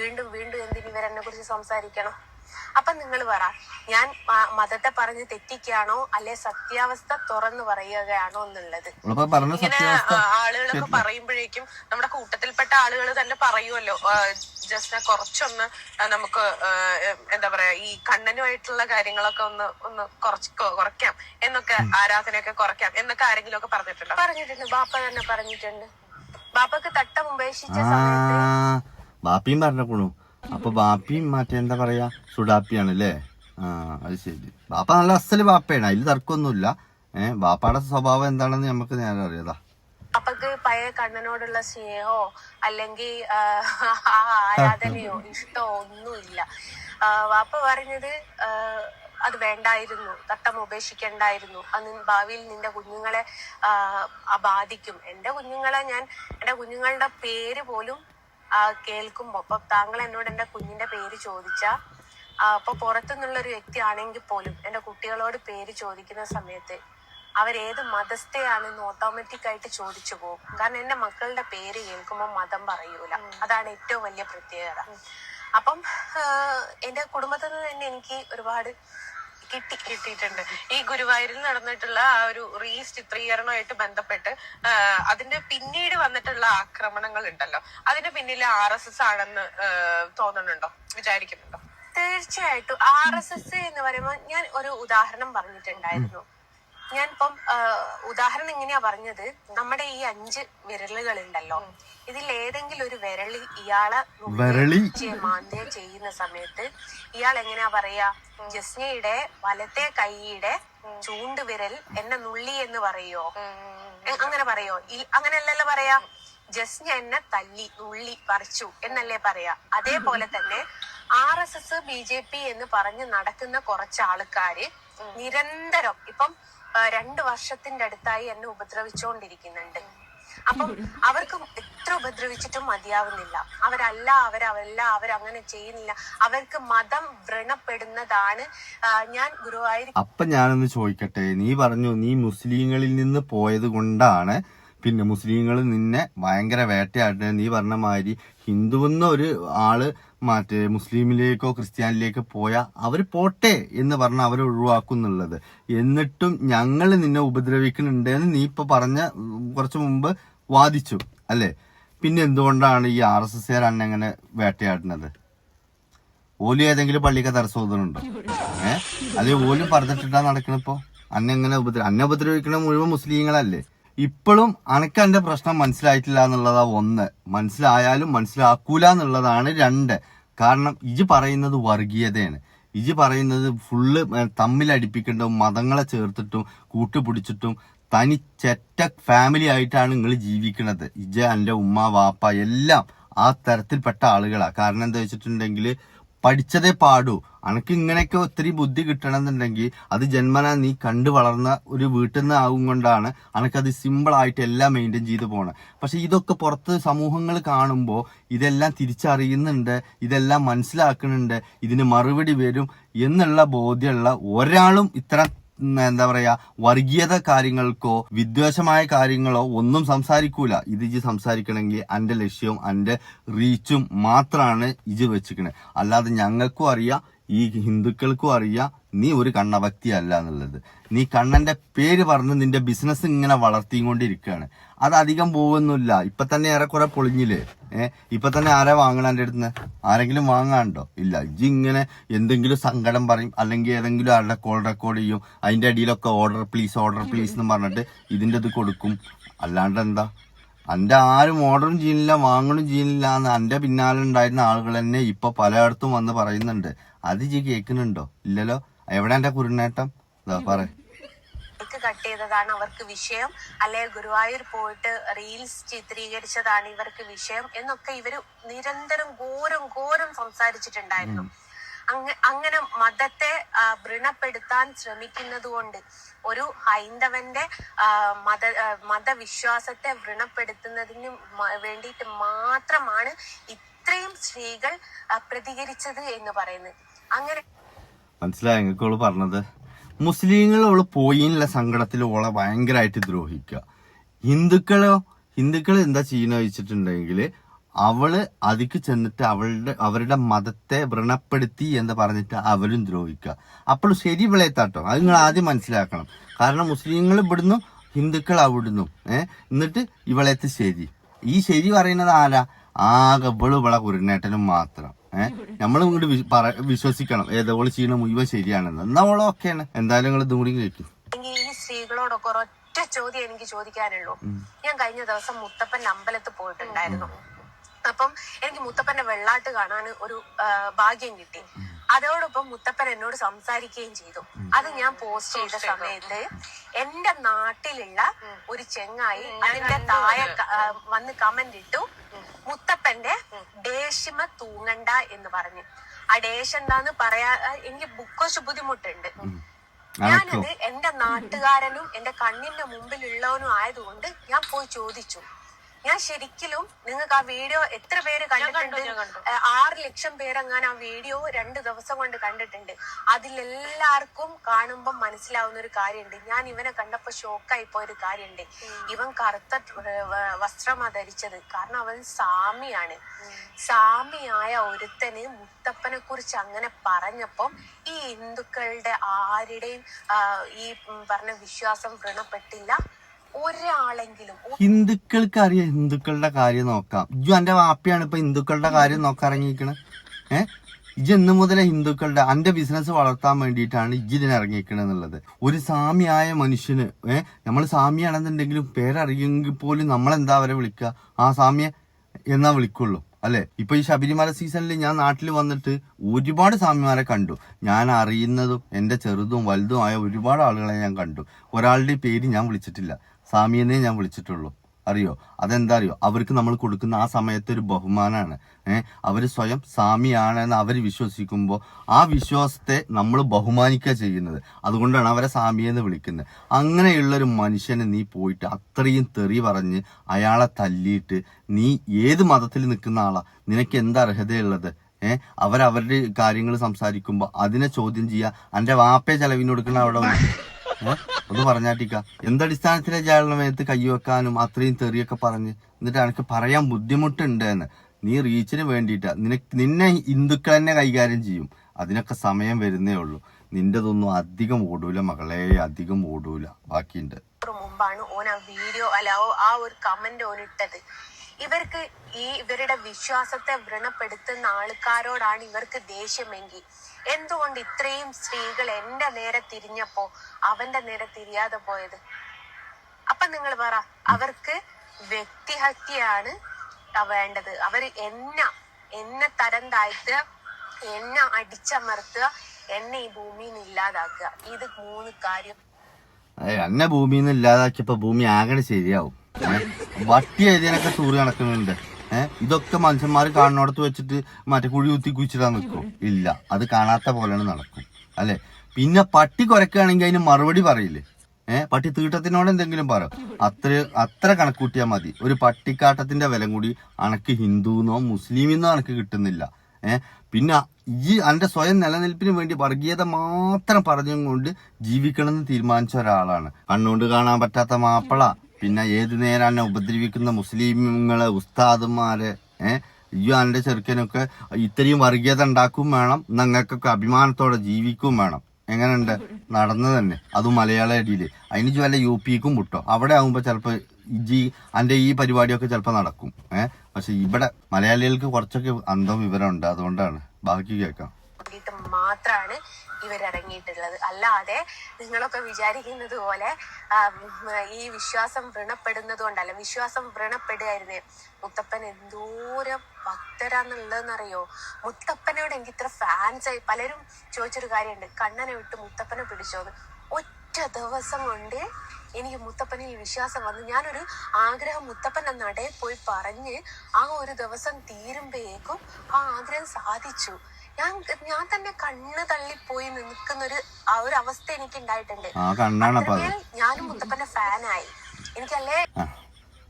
വീണ്ടും വീണ്ടും എന്തിന് ഇവരെന്നെ കുറിച്ച് സംസാരിക്കണം? അപ്പൊ നിങ്ങൾ പറ ഞാൻ മതത്തെ പറഞ്ഞ് തെറ്റിക്കുകയാണോ അല്ലെ സത്യാവസ്ഥ തുറന്നു പറയുകയാണോ എന്നുള്ളത്? പറഞ്ഞ ഇങ്ങനെ ആളുകളൊക്കെ പറയുമ്പോഴേക്കും നമ്മുടെ കൂട്ടത്തിൽപ്പെട്ട ആളുകൾ തന്നെ പറയുമല്ലോ ജസ്റ്റ് കുറച്ചൊന്ന് നമുക്ക് എന്താ പറയാ ഈ കണ്ണനുമായിട്ടുള്ള കാര്യങ്ങളൊക്കെ ഒന്ന് ഒന്ന് കുറച്ച് കുറയ്ക്കാം എന്നൊക്കെ ആരാധനയൊക്കെ കുറയ്ക്കാം എന്നൊക്കെ ആരെങ്കിലും ഒക്കെ പറഞ്ഞിട്ടുണ്ടോ? പറഞ്ഞിട്ടുണ്ട് ബാപ്പ തന്നെ പറഞ്ഞിട്ടുണ്ട്. ബാപ്പക്ക് തട്ട ഉപേക്ഷിച്ച ആ ബാപ്പിയും പറഞ്ഞോളൂ അപ്പൊ ബാപ്പിയും മറ്റേ എന്താ പറയാ സുഡാപ്പിയാണ് അല്ലേ ആ അത് ശരി. ബാപ്പ നല്ല അസൽ ബാപ്പയാണ് അതിൽ തർക്കമൊന്നുമില്ല. ഏഹ് ബാപ്പയുടെ സ്വഭാവം എന്താണെന്ന് നമുക്ക് നേരെ അറിയാതാ അപ്പക്ക് പഴയ കണ്ണനോടുള്ള സ്നേഹമോ അല്ലെങ്കിൽ ആരാധനയോ [LAUGHS] ഇഷ്ടമോ ഒന്നുമില്ല. വാപ്പ പറഞ്ഞത് അത് വേണ്ടായിരുന്നു തട്ടം ഉപേക്ഷിക്കണ്ടായിരുന്നു. അത് ഭാവിയിൽ നിന്റെ കുഞ്ഞുങ്ങളെ ബാധിക്കും. എന്റെ കുഞ്ഞുങ്ങളെ ഞാൻ എന്റെ കുഞ്ഞുങ്ങളുടെ പേര് പോലും കേൾക്കുമ്പോ അപ്പൊ താങ്കൾ എന്നോട് എന്റെ കുഞ്ഞിന്റെ പേര് ചോദിച്ച അപ്പൊ പുറത്തുനിന്നുള്ള ഒരു വ്യക്തി ആണെങ്കിൽ പോലും എന്റെ കുട്ടികളോട് പേര് ചോദിക്കുന്ന സമയത്ത് അവരേത് മതസ്ഥയാണെന്ന് ഓട്ടോമാറ്റിക് ആയിട്ട് ചോദിച്ചു പോകും. കാരണം എന്റെ മക്കളുടെ പേര് കേൾക്കുമ്പോൾ മതം പറയൂല. അതാണ് ഏറ്റവും വലിയ പ്രത്യേകത. അപ്പം എന്റെ കുടുംബത്തിൽ നിന്ന് തന്നെ എനിക്ക് ഒരുപാട് കിട്ടി കിട്ടിയിട്ടുണ്ട്. ഈ ഗുരുവായൂരിൽ നടന്നിട്ടുള്ള ആ ഒരു റീ ചിത്രീകരണമായിട്ട് ബന്ധപ്പെട്ട് അതിന്റെ പിന്നീട് വന്നിട്ടുള്ള ആക്രമണങ്ങൾ ഉണ്ടല്ലോ. അതിന്റെ പിന്നിൽ ആർ എസ് എസ് ആണെന്ന് തോന്നുന്നുണ്ടോ? വിചാരിക്കുന്നുണ്ടോ? തീർച്ചയായിട്ടും. ആർ എസ് എസ് എന്ന് പറയുമ്പോൾ ഞാൻ ഒരു ഉദാഹരണം പറഞ്ഞിട്ടുണ്ടായിരുന്നു. ഞാൻ ഇപ്പം ഉദാഹരണം എങ്ങനെയാ പറഞ്ഞത്. നമ്മുടെ ഈ അഞ്ച് വിരലുകൾ ഉണ്ടല്ലോ ഇതിൽ ഏതെങ്കിലും ഒരു വിരളി? ഇയാളെ വിരളി? ചെയ്യുന്ന സമയത്ത് ഇയാൾ എങ്ങനെയാ പറയാ ജസ്നയുടെ വലത്തെ കൈയുടെ ചൂണ്ടുവിരൽ എന്നെ നുള്ളി എന്ന് പറയോ? അങ്ങനെ പറയോ? അങ്ങനെയല്ലല്ലോ പറയാ? ജസ്ന എന്നെ തല്ലി നുള്ളി പറിച്ചു എന്നല്ലേ പറയാ? അതേപോലെ തന്നെ R S S B J P എന്ന് പറഞ്ഞ് നടക്കുന്ന കുറച്ച് ആൾക്കാര് നിരന്തരം ഇപ്പം രണ്ട് വർഷത്തിന്റെ അടുത്തായി എന്നെ ഉപദ്രവിച്ചുകൊണ്ടിരിക്കുന്നുണ്ട് അപ്പം അവർക്ക് എത്ര ഉപദ്രവിച്ചിട്ടും മതിയാവുന്നില്ല. അവരല്ല അവരല്ല അവരങ്ങനെ ചെയ്യുന്നില്ല. അവർക്ക് മതം വ്രണപ്പെടുന്നതാണ് ഞാൻ ഗുരുവായൂർ അപ്പൊ ഞാനൊന്ന് ചോദിക്കട്ടെ നീ പറഞ്ഞു നീ മുസ്ലിങ്ങളിൽ നിന്ന് പോയത് കൊണ്ടാണ് പിന്നെ മുസ്ലിങ്ങൾ നിന്നെ ഭയങ്കര വേട്ടയായിട്ട് നീ പറഞ്ഞ മാതിരി ഹിന്ദുവെന്ന ഒരു ആൾ മറ്റേ മുസ്ലിമിലേക്കോ ക്രിസ്ത്യാനിലേക്കോ പോയാൽ അവർ പോട്ടെ എന്ന് പറഞ്ഞ അവരെ ഒഴിവാക്കുന്നുള്ളത്. എന്നിട്ടും ഞങ്ങൾ നിന്നെ ഉപദ്രവിക്കുന്നുണ്ട് എന്ന് നീ ഇപ്പൊ പറഞ്ഞ കുറച്ച് മുമ്പ് വാദിച്ചു അല്ലേ? പിന്നെ എന്തുകൊണ്ടാണ് ഈ ആർ എസ് എസ് അന്നെങ്ങനെ വേട്ടയാടുന്നത്? ഓലും ഏതെങ്കിലും പള്ളിക്ക് തടസ്സമുണ്ടോ ഏഹ് അല്ലെ ഓലും പറഞ്ഞിട്ടാ നടക്കണിപ്പോ അന്നെങ്ങനെ ഉപദ്ര അന്നെ ഉപദ്രവിക്കണ മുഴുവൻ മുസ്ലിങ്ങളല്ലേ? ഇപ്പോഴും അനക്ക് എന്റെ പ്രശ്നം മനസ്സിലായിട്ടില്ല എന്നുള്ളതാ ഒന്ന്. മനസ്സിലായാലും മനസ്സിലാക്കൂല എന്നുള്ളതാണ് രണ്ട്. കാരണം ഇജ് പറയുന്നത് വർഗീയതയാണ്. ഇജ് പറയുന്നത് ഫുള്ള് തമ്മിലടിപ്പിക്കേണ്ടും മതങ്ങളെ ചേർത്തിട്ടും കൂട്ടുപിടിച്ചിട്ടും തനി ഫാമിലി ആയിട്ടാണ് നിങ്ങൾ ജീവിക്കുന്നത് ഇജ എന്റെ ഉമ്മ വാപ്പ എല്ലാം ആ തരത്തിൽപ്പെട്ട ആളുകളാണ് കാരണം എന്താ വെച്ചിട്ടുണ്ടെങ്കിൽ പഠിച്ചതേ പാടൂ. അനക്ക് ഇങ്ങനെയൊക്കെ ഒത്തിരി ബുദ്ധി കിട്ടണമെന്നുണ്ടെങ്കിൽ അത് ജന്മന നീ കണ്ടു വളർന്ന ഒരു വീട്ടിൽ നിന്ന് ആകും കൊണ്ടാണ് അനക്കത് സിമ്പിൾ ആയിട്ട് എല്ലാം മെയിന്റെയിൻ ചെയ്തു പോകണം പക്ഷെ ഇതൊക്കെ പുറത്ത് സമൂഹങ്ങൾ കാണുമ്പോൾ ഇതെല്ലാം തിരിച്ചറിയുന്നുണ്ട് ഇതെല്ലാം മനസ്സിലാക്കുന്നുണ്ട് ഇതിന് മറുപടി വരും എന്നുള്ള ബോധ്യമുള്ള ഒരാളും ഇത്തരം ഉം, എന്താ പറയാ വർഗീയത കാര്യങ്ങൾക്കോ വിദ്വേഷമായ കാര്യങ്ങളോ ഒന്നും സംസാരിക്കൂല. ഇത് ഇജ് സംസാരിക്കണമെങ്കിൽ എന്റെ ലക്ഷ്യവും എന്റെ റീച്ചും മാത്രമാണ് ഇജ് വെച്ചിക്കണേ അല്ലാതെ ഞങ്ങൾക്കും അറിയാം ഈ ഹിന്ദുക്കൾക്കും അറിയാം നീ ഒരു കണ്ണ അല്ല എന്നുള്ളത്. നീ കണ്ണന്റെ പേര് പറഞ്ഞ് നിന്റെ ബിസിനസ് ഇങ്ങനെ വളർത്തിക്കൊണ്ടിരിക്കുകയാണ്. അത് അധികം പോകുന്നില്ല ഇപ്പൊ തന്നെ ഏറെക്കുറെ പൊളിഞ്ഞില്ലേ? ഏഹ് ഇപ്പൊ തന്നെ ആരാ വാങ്ങണ എന്റെ അടുത്ത് ആരെങ്കിലും വാങ്ങാണ്ടോ ഇല്ല. ഇജ്ജ് ഇങ്ങനെ എന്തെങ്കിലും സങ്കടം പറയും അല്ലെങ്കിൽ ഏതെങ്കിലും ആരുടെ കോൾ റെക്കോർഡ് ചെയ്യും അതിന്റെ അടിയിലൊക്കെ ഓർഡർ പ്ലീസ് ഓർഡർ പ്ലീസ് എന്ന് പറഞ്ഞിട്ട് ഇതിന്റെ ഇത് കൊടുക്കും. അല്ലാണ്ട് എന്താ? എന്റെ ആരും ഓർഡറും ചെയ്യുന്നില്ല വാങ്ങണം ചെയ്യുന്നില്ല എന്ന് എന്റെ പിന്നാലെ ഉണ്ടായിരുന്ന ആളുകൾ തന്നെ ഇപ്പൊ പലയിടത്തും വന്ന് പറയുന്നുണ്ട്. അത് ഇജ്ജ് കേൾക്കുന്നുണ്ടോ? ഇല്ലല്ലോ? എവിടെ എന്റെ കുരുനേട്ടം പറ. കട്ട് ചെയ്തതാണ് അവർക്ക് വിഷയം. അല്ലെ ഗുരുവായൂർ പോയിട്ട് റീൽസ് ചിത്രീകരിച്ചതാണ് ഇവർക്ക് വിഷയം എന്നൊക്കെ ഇവർ നിരന്തരം ഘോരം ഘോരം സംസാരിച്ചിട്ടുണ്ടായിരുന്നു. അങ്ങ അങ്ങനെ മതത്തെ വ്രണപ്പെടുത്താൻ ശ്രമിക്കുന്നത് കൊണ്ട് ഒരു ഹൈന്ദവന്റെ മത മതവിശ്വാസത്തെ വ്രണപ്പെടുത്തുന്നതിന് വേണ്ടിയിട്ട് മാത്രമാണ് ഇത്രയും സ്ത്രീകൾ പ്രതികരിച്ചത് എന്ന് പറയുന്നത്. അങ്ങനെ മനസ്സിലായി. പറഞ്ഞത് മുസ്ലിങ്ങൾ പോയി പോയിന്നുള്ള സങ്കടത്തിൽ ഓളെ ഭയങ്കരമായിട്ട് ദ്രോഹിക്കുക. ഹിന്ദുക്കളോ ഹിന്ദുക്കൾ എന്താ ചെയ്യുന്ന വെച്ചിട്ടുണ്ടെങ്കിൽ അവൾ അതിക്ക് ചെന്നിട്ട് അവളുടെ അവരുടെ മതത്തെ വ്രണപ്പെടുത്തി എന്ന് പറഞ്ഞിട്ട് അവരും ദ്രോഹിക്കുക. അപ്പോൾ ശരി വിളയത്താട്ടോ. അത് നിങ്ങൾ ആദ്യം മനസ്സിലാക്കണം. കാരണം മുസ്ലിങ്ങൾ ഇവിടുന്നു ഹിന്ദുക്കൾ അവിടുന്നു ഏഹ് എന്നിട്ട് ഇവളെത്ത് ശരി. ഈ ശരി പറയുന്നത് ആരാ? ആകെ ഇവൾ ഇവളെ കുരുനേട്ടനും മാത്രം. ഏഹ് നമ്മൾ ഇങ്ങോട്ട് പറ- വിശ്വസിക്കണം. ഏതോൾ ചെയ്യണ മുഴുവൻ ശരിയാണെന്ന്. എന്നാ ഓളെ ഓക്കെയാണ് എന്തായാലും നിങ്ങൾ ഇതും കൂടി കേൾക്കും എങ്കിൽ ഈ സ്ത്രീകളോടൊക്കെ ഒരൊറ്റ ചോദ്യം എനിക്ക് ചോദിക്കാനുള്ളൂ. ഞാൻ കഴിഞ്ഞ ദിവസം മുത്തപ്പൻ അമ്പലത്തിൽ പോയിട്ടുണ്ടായിരുന്നു. അപ്പം എനിക്ക് മുത്തപ്പന്റെ വെള്ളാട്ട് കാണാൻ ഒരു ഭാഗ്യം കിട്ടി. അതോടൊപ്പം മുത്തപ്പൻ എന്നോട് സംസാരിക്കുകയും ചെയ്തു. അത് ഞാൻ പോസ്റ്റ് ചെയ്ത സമയത്ത് എന്റെ നാട്ടിലുള്ള ഒരു ചെങ്ങായി അതിന്റെ തായ വന്ന് കമന്റ് ഇട്ടു. ഡേഷിമ തൂങ്ങണ്ട എന്ന് പറഞ്ഞു. ആ ഡേശ് എന്താന്ന് പറയാ എനിക്ക് ബുക്കോശ് ബുദ്ധിമുട്ടുണ്ട്. ഞാനത് എന്റെ നാട്ടുകാരനും എന്റെ കണ്ണിന്റെ മുമ്പിലുള്ളവനും ആയതുകൊണ്ട് ഞാൻ പോയി ചോദിച്ചു. ഞാൻ ശരിക്കും നിങ്ങൾക്ക് ആ വീഡിയോ എത്ര പേര് കണ്ടിട്ടുണ്ട്? ആറ് ലക്ഷം പേരെങ്ങാൻ ആ വീഡിയോ രണ്ട് ദിവസം കൊണ്ട് കണ്ടിട്ടുണ്ട്. അതിലെല്ലാവർക്കും കാണുമ്പോൾ മനസ്സിലാവുന്ന ഒരു കാര്യമുണ്ട്. ഞാൻ ഇവനെ കണ്ടപ്പോ ഷോക്കായി പോയ ഒരു കാര്യമുണ്ട് ഇവൻ കറുത്ത വസ്ത്രമാ ധരിച്ചത്. കാരണം അവൻ സാമിയാണ് സാമിയായ ഒരുത്തന് മുത്തപ്പനെ കുറിച്ച് അങ്ങനെ പറഞ്ഞപ്പം ഈ ഹിന്ദുക്കളുടെ ആരുടെയും ആ, ഈ പറഞ്ഞ വിശ്വാസം വ്രണപ്പെട്ടില്ല ഹിന്ദുക്കൾക്ക് അറിയാം ഹിന്ദുക്കളുടെ കാര്യം നോക്കാം. ഇജു എന്റെ വാപ്പയാണ് ഇപ്പൊ ഹിന്ദുക്കളുടെ കാര്യം നോക്കാൻ ഇറങ്ങിയിരിക്കണത് ഏഹ് ഇജ് എന്ന് മുതലേ ഹിന്ദുക്കളുടെ അന്റെ ബിസിനസ് വളർത്താൻ വേണ്ടിയിട്ടാണ് ഇജ് ഇതിന് ഇറങ്ങിയിരിക്കണെന്നുള്ളത് ഒരു സാമിയായ മനുഷ്യന് ഏഹ് നമ്മൾ സാമിയാണെന്നുണ്ടെങ്കിലും പേരറിയെങ്കിൽ പോലും നമ്മളെന്താ അവരെ വിളിക്കുക? ആ സാമിയെ എന്നാ വിളിക്കുള്ളൂ അല്ലെ? ഇപ്പൊ ഈ ശബരിമല സീസണിൽ ഞാൻ നാട്ടിൽ വന്നിട്ട് ഒരുപാട് സ്വാമിമാരെ കണ്ടു. ഞാൻ അറിയുന്നതും എന്റെ ചെറുതും വലുതുമായ ഒരുപാട് ആളുകളെ ഞാൻ കണ്ടു. ഒരാളുടെ പേര് ഞാൻ വിളിച്ചിട്ടില്ല. സ്വാമിയെന്നേ ഞാൻ വിളിച്ചിട്ടുള്ളൂ. അറിയോ? അതെന്താ അറിയോ അവർക്ക് നമ്മൾ കൊടുക്കുന്ന ആ സമയത്ത് ഒരു ബഹുമാനാണ്. ഏഹ് അവർ സ്വയം സ്വാമിയാണെന്ന് അവർ വിശ്വസിക്കുമ്പോൾ ആ വിശ്വാസത്തെ നമ്മൾ ബഹുമാനിക്കുക ചെയ്യുന്നത്. അതുകൊണ്ടാണ് അവരെ സ്വാമിയെന്ന് വിളിക്കുന്നത്. അങ്ങനെയുള്ളൊരു മനുഷ്യനെ നീ പോയിട്ട് അത്രയും തെറി പറഞ്ഞ് അയാളെ തല്ലിയിട്ട് നീ ഏത് മതത്തിൽ നിൽക്കുന്ന ആളാ? നിനക്ക് എന്ത് അർഹതയുള്ളത്? ഏഹ് അവരവരുടെ കാര്യങ്ങൾ സംസാരിക്കുമ്പോൾ അതിനെ ചോദ്യം ചെയ്യുക എന്റെ വാപ്പയെ ചെലവിന് കൊടുക്കുന്ന അവിടെ? ഒന്ന് പറഞ്ഞാട്ടിക്ക. എന്തടിസ്ഥാനത്തിലെ ജാലമയത്ത് കൈവെക്കാനും അത്രയും തെറിയൊക്കെ പറഞ്ഞ്? എന്നിട്ട് എനിക്ക് പറയാൻ ബുദ്ധിമുട്ടുണ്ട് എന്ന് നീ റീച്ചിന് വേണ്ടിയിട്ടാ. നിനക്ക് നിന്നെ ഹിന്ദുക്കൾ തന്നെ കൈകാര്യം ചെയ്യും. അതിനൊക്കെ സമയം വരുന്നേ ഉള്ളൂ. നിന്റെതൊന്നും അധികം ഓടൂല മകളെ അധികം ഓടൂല. ബാക്കിയുണ്ട്. മുമ്പാണ് ഓൻ ആ വീഡിയോ അല്ല ആ ഒരു കമന്റ് ഓൻ ഇട്ടത് ഇവർക്ക് ഈ ഇവരുടെ വിശ്വാസത്തെ വ്രണപ്പെടുത്തുന്ന ആൾക്കാരോടാണ് ഇവർക്ക് ദേഷ്യമെങ്കിൽ. എന്തുകൊണ്ട് ഇത്രയും സ്ത്രീകൾ എന്റെ നേരെ തിരിഞ്ഞപ്പോ അവന്റെ നേരെ തിരിയാതെ പോയത്? അപ്പൊ നിങ്ങൾ പറ അവർക്ക് വ്യക്തിഹത്യയാണ് വേണ്ടത്. അവർ എന്നെ എന്നെ തരം താഴ്ത്തുക എന്നെ അടിച്ചമർത്തുക എന്നെ ഈ ഭൂമിയിൽ നിന്ന് ഇല്ലാതാക്കുക. ഇത് മൂന്ന് കാര്യം. എന്നെ ഭൂമിയിൽ നിന്ന് ഇല്ലാതാക്കിയപ്പോ ഭൂമി ആകെ ശരിയാവും. വട്ടി എഴുതിയനൊക്കെ തൂറി നടക്കുന്നുണ്ട്. ഏഹ് ഇതൊക്കെ മനുഷ്യന്മാർ കാണുന്നിടത്ത് വെച്ചിട്ട് മറ്റേ കുഴി കുത്തി കുഴിച്ചിടാൻ നിൽക്കും. ഇല്ല അത് കാണാത്ത പോലെയാണ് നടക്കും. അല്ലെ? പിന്നെ പട്ടി കുരക്കുകയാണെങ്കിൽ അതിന് മറുപടി പറയില്ലേ? ഏഹ് പട്ടി തീട്ടത്തിനോട് എന്തെങ്കിലും പറ. അത്ര അത്ര കണക്കൂട്ടിയാൽ മതി. ഒരു പട്ടിക്കാട്ടത്തിന്റെ വില കൂടി അനക്ക് ഹിന്ദുന്നോ മുസ്ലിമെന്നോ അണക്ക് കിട്ടുന്നില്ല. ഏഹ് പിന്നെ ഈ അന്റെ സ്വയം നിലനിൽപ്പിന് വേണ്ടി വർഗീയത മാത്രം പറഞ്ഞും കൊണ്ട് ജീവിക്കണമെന്ന് തീരുമാനിച്ച ഒരാളാണ്. കണ്ണുകൊണ്ട് കാണാൻ പറ്റാത്ത മാപ്പിള. പിന്നെ ഏത് നേരം എന്നെ ഉപദ്രവിക്കുന്ന മുസ്ലിങ്ങളെ ഉസ്താദുമാരെ ഏഹ് അയ്യോ എന്റെ ചെറുക്കനൊക്കെ ഇത്രയും വർഗീയത ഉണ്ടാക്കും വേണം നിങ്ങൾക്കൊക്കെ അഭിമാനത്തോടെ ജീവിക്കും വേണം. എങ്ങനെയുണ്ട്? നടന്നു തന്നെ. അതും മലയാള അടിയിൽ അതിന് വല്ല യു പിക്കും വിട്ടോ. അവിടെ ആകുമ്പോൾ ചിലപ്പോൾ ജി എന്റെ ഈ പരിപാടിയൊക്കെ ചിലപ്പോൾ നടക്കും. ഏഹ് പക്ഷെ ഇവിടെ മലയാളികൾക്ക് കുറച്ചൊക്കെ അന്തം വിവരമുണ്ട്. അതുകൊണ്ടാണ്. ബാക്കി കേൾക്കാം വേണ്ടിയിട്ട് മാത്രമാണ് ഇവരിറങ്ങിയിട്ടുള്ളത് അല്ലാതെ നിങ്ങളൊക്കെ വിചാരിക്കുന്നത് പോലെ ഈ വിശ്വാസം വ്രണപ്പെടുന്നത് കൊണ്ടല്ല വിശ്വാസം വ്രണപ്പെടുകയായിരുന്നു. മുത്തപ്പൻ എന്തോരം ഭക്തരാന്നുള്ളതെന്നറിയോ? മുത്തപ്പനോട് എനിക്ക് ഇത്ര ഫാൻസ് പലരും ചോദിച്ചൊരു കാര്യമുണ്ട്. കണ്ണനെ വിട്ട് മുത്തപ്പനെ പിടിച്ചോന്ന്. ഒറ്റ ദിവസം കൊണ്ട് എനിക്ക് മുത്തപ്പനിൽ വിശ്വാസം വന്നു. ഞാനൊരു ആഗ്രഹം മുത്തപ്പൻ നടയിൽ പോയി പറഞ്ഞ് ആ ഒരു ദിവസം തീരുമ്പോഴേക്കും ആ ആഗ്രഹം സാധിച്ചു. ഞാൻ ഞാൻ തന്നെ കണ്ണ് തള്ളിപ്പോയി നിൽക്കുന്ന ഒരു ആ ഒരു അവസ്ഥ എനിക്ക് ഉണ്ടായിട്ടുണ്ട് ഞാനും മുത്തപ്പന്റെ ഫാനായി. എനിക്കല്ലേ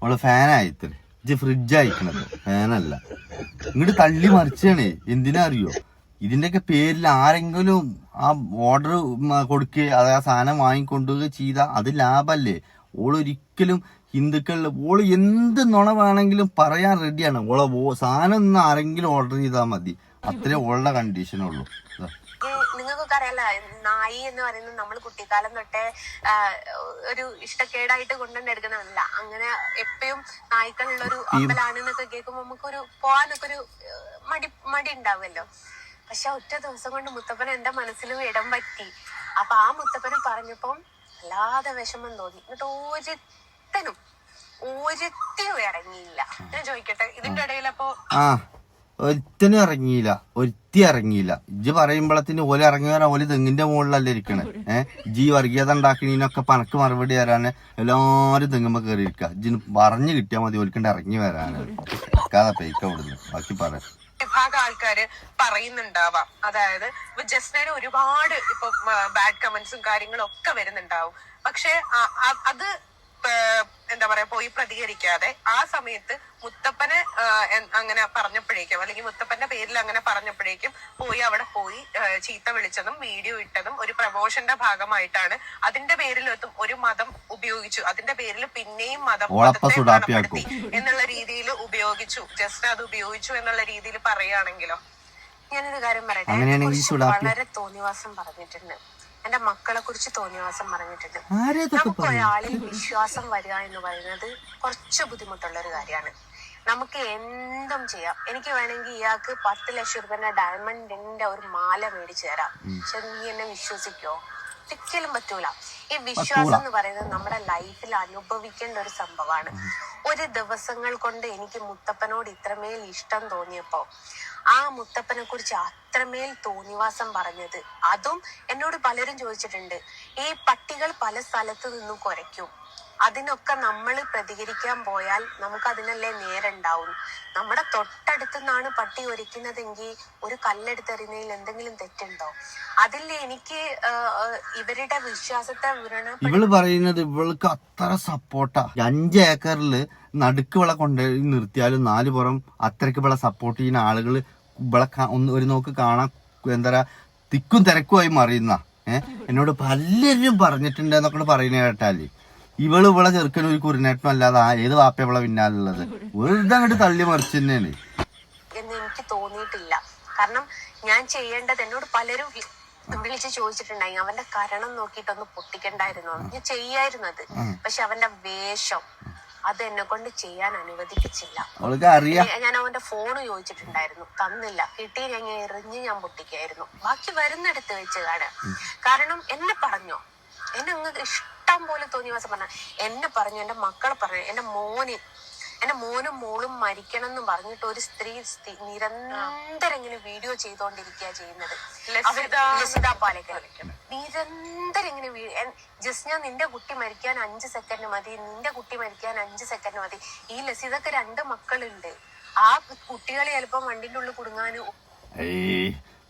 അവൾ ഫാനായി ഇജ്ജ് ഫ്രിഡ്ജ് അയക്കണത്. ഫാനല്ല. ഇങ്ങോട്ട് തള്ളി മറിച്ചാണേ. എന്തിനാ അറിയോ ഇതിന്റെയൊക്കെ പേരിൽ ആരെങ്കിലും ആ ഓർഡർ കൊടുക്കുക അത് ആ സാധനം വാങ്ങിക്കൊണ്ടുപോവുക ചെയ്ത അത് ലാഭല്ലേ? ഓളൊരിക്കലും ഹിന്ദുക്കളിൽ ഓൾ എന്ത് നുണ വേണമെങ്കിലും പറയാൻ റെഡിയാണ് ഓളെ സാധനം ഒന്ന് ആരെങ്കിലും ഓർഡർ ചെയ്താൽ മതി. അത്രേ ഉള്ള കണ്ടീഷനുള്ളൂ ഉള്ളൂ. നിങ്ങൾക്കൊക്കെ അറിയാലോ നായി എന്ന് പറയുന്നത് നമ്മൾ കുട്ടിക്കാലം തൊട്ടേ ഒരു ഇഷ്ടക്കേടായിട്ട് കൊണ്ടുതന്നെ എടുക്കുന്നതല്ല. അങ്ങനെ എപ്പോഴും നായ്ക്കളുള്ള ഒരു അമ്പലാണെന്നൊക്കെ കേൾക്കുമ്പോ നമുക്കൊരു പോകാനൊക്കെ ഒരു മടി മടി ഉണ്ടാവുമല്ലോ. പക്ഷെ ഒറ്റ ദിവസം കൊണ്ട് മുത്തപ്പൻ എന്റെ മനസ്സിലും ഇടം പറ്റി. അപ്പൊ ആ മുത്തപ്പനെ പറഞ്ഞപ്പം വല്ലാതെ വിഷമം തോന്നി. എന്നിട്ട് ഒരുത്തനും ഒരുത്തിയും ഇറങ്ങിയില്ല. ഞാൻ ചോദിക്കട്ടെ ഇതിന്റെ ഇടയിൽ അപ്പോ ആ. ഒരുത്തനും ഇറങ്ങിയില്ല ഒരുത്തി ഇറങ്ങിയില്ല. ഇജ്ജ് പറയുമ്പോഴത്തിന് ഓല ഇറങ്ങി വരാൻ ഓൽ തെങ്ങിന്റെ മുകളിലല്ലേ ഇരിക്കണേ. ഏഹ് ജി വർഗീയത ഉണ്ടാക്കണീനൊക്കെ പണക്ക് മറുപടി തരാന് എല്ലാരും തെങ്ങുമ്പോ കയറി ഇരിക്കുക പറഞ്ഞു കിട്ടിയാൽ മതി ഓൽക്കണ്ട് ഇറങ്ങി വരാന്. കഥ പെയ്ക്ക വിടുന്നു ബാക്കി പറയാം വിഭാഗം ആൾക്കാര് പറയുന്നുണ്ടാവാം. അതായത് ജസ്റ്റിന് ഒരുപാട് ഇപ്പൊ ബാഡ് കമന്റ്സും കാര്യങ്ങളും ഒക്കെ വരുന്നുണ്ടാവും. പക്ഷെ അത് എന്താ പറയാ പോയി പ്രതികരിക്കാതെ ആ സമയത്ത് മുത്തപ്പനെ അങ്ങനെ പറഞ്ഞപ്പോഴേക്കും അല്ലെങ്കിൽ മുത്തപ്പന്റെ പേരിൽ അങ്ങനെ പറഞ്ഞപ്പോഴേക്കും പോയി അവിടെ പോയി ചീത്ത വിളിച്ചതും വീഡിയോ ഇട്ടതും ഒരു പ്രമോഷന്റെ ഭാഗമായിട്ടാണ് അതിന്റെ പേരിലൊത്തും ഒരു മതം ഉപയോഗിച്ചു. അതിന്റെ പേരിൽ പിന്നെയും മതം മതത്തെ എന്നുള്ള രീതിയിൽ ഉപയോഗിച്ചു. ജസ്റ്റ് അത് ഉപയോഗിച്ചു എന്നുള്ള രീതിയിൽ പറയുകയാണെങ്കിലോ. ഞാനൊരു കാര്യം പറയട്ടെ. വളരെ തോന്നിവാസം പറഞ്ഞിട്ടുണ്ട്. എന്റെ മക്കളെ കുറിച്ച് തോന്നിവാസം പറഞ്ഞിട്ടുണ്ട്. നമുക്ക് ഒരാളിൽ വിശ്വാസം വരിക എന്ന് പറയുന്നത് കുറച്ച് ബുദ്ധിമുട്ടുള്ള ഒരു കാര്യമാണ്. നമുക്ക് എന്തും ചെയ്യാം. എനിക്ക് വേണമെങ്കിൽ ഇയാൾക്ക് പത്ത് ലക്ഷം രൂപ ഡയമണ്ടിന്റെ ഒരു മാല മേടിച്ചു തരാം. പക്ഷെ നീ എന്നെ വിശ്വസിക്കോ? ഒരിക്കലും പറ്റൂല. ഈ വിശ്വാസം എന്ന് പറയുന്നത് നമ്മുടെ ലൈഫിൽ അനുഭവിക്കേണ്ട ഒരു സംഭവമാണ്. ഒരു ദിവസങ്ങൾ കൊണ്ട് എനിക്ക് മുത്തപ്പനോട് ഇത്രമേൽ ഇഷ്ടം തോന്നിയപ്പോ ആ മുത്തപ്പനെ കുറിച്ച് അത്രമേൽ തോന്നിവാസം പറഞ്ഞത്. അതും എന്നോട് പലരും ചോദിച്ചിട്ടുണ്ട്. ഈ പട്ടികൾ പല സ്ഥലത്ത് നിന്നും കുരയ്ക്കും. അതിനൊക്കെ നമ്മൾ പ്രതികരിക്കാൻ പോയാൽ നമുക്ക് അതിനല്ലേ നേരുണ്ടാവും നമ്മുടെ തൊട്ടടുത്ത് നിന്നാണ് പട്ടി ഒരിക്കുന്നതെങ്കിൽ ഒരു കല്ലെടുത്തെറിയുന്നതിൽ എന്തെങ്കിലും തെറ്റുണ്ടോ? അതിൽ എനിക്ക് ഇവരുടെ വിശ്വാസത്തെ ഇവൾ പറയുന്നത് ഇവൾക്ക് അത്ര സപ്പോർട്ടാ. അഞ്ച് ഏക്കറിൽ നടുക്ക് വിള കൊണ്ട് നിർത്തിയാലും നാല് പുറം അത്രയ്ക്ക് ഇവളെ സപ്പോർട്ട് ചെയ്യുന്ന ആളുകൾ ഇവളെ ഒന്ന് ഒരു നോക്ക് കാണാൻ എന്താ പറയാ തിക്കും തിരക്കുമായി മറിയുന്ന. ഏഹ് എന്നോട് പലരും പറഞ്ഞിട്ടുണ്ട് പറയുന്ന കേട്ടാൽ. ഇവൾ ഇവളെ ചെറുക്കന് ഒരു കുരുനേട്ടം അല്ലാതെ ആ ഏത് വാപ്പ ഇവളെ പിന്നാലുള്ളത്. വെറുതെ അങ്ങോട്ട് തള്ളി മറിച്ച് തന്നെയാണ്. എന്ന് എനിക്ക് തോന്നിയിട്ടില്ല. കാരണം ഞാൻ ചെയ്യേണ്ടത് എന്നോട് പലരും വി- വിളിച്ച് ചോദിച്ചിട്ടുണ്ടായി. അവന്റെ കരണം നോക്കിയിട്ടൊന്ന് പൊട്ടിക്കണ്ടായിരുന്നു ഞാൻ ചെയ്യായിരുന്നു അത്. പക്ഷെ അവന്റെ വേഷം അത് എന്നെ കൊണ്ട് ചെയ്യാൻ അനുവദിപ്പിച്ചില്ല അവൾക്ക് അറിയാം. ഞാൻ- ഞാൻ അവന്റെ ഫോൺ ചോദിച്ചിട്ടുണ്ടായിരുന്നു. തന്നില്ല. കിട്ടി ഞാൻ എറിഞ്ഞ് ഞാൻ പൊട്ടിക്കായിരുന്നു. ബാക്കി വരുന്നെടുത്ത് വെച്ച് കാണുക കാരണം എന്നെ പറഞ്ഞോ? എന്നെ അങ്ങ് ഇഷ്ടം പോലെ തോന്നിയ മാസം പറഞ്ഞ എന്നെ പറഞ്ഞു എന്റെ മക്കളെ പറഞ്ഞു എന്റെ മോന് എന്റെ മോനും മോളും മരിക്കണം എന്ന് പറഞ്ഞിട്ട് ഒരു സ്ത്രീ നിരന്തരം ഇങ്ങനെ വീഡിയോ ചെയ്തോണ്ടിരിക്കുക ചെയ്യുന്നത്. അവർ ലസിത പാലക്കൽ നിരന്തരം ഇങ്ങനെ ഞാൻ നിന്റെ കുട്ടി മരിക്കാൻ അഞ്ച് സെക്കൻഡ് മതി നിന്റെ കുട്ടി മരിക്കാൻ അഞ്ച് സെക്കൻഡ് മതി. ഈ ലസിതക്ക് രണ്ട് മക്കളുണ്ട്. ആ കുട്ടികളെ ചിലപ്പോ വണ്ടിന്റെ ഉള്ളിൽ കുടുങ്ങാനും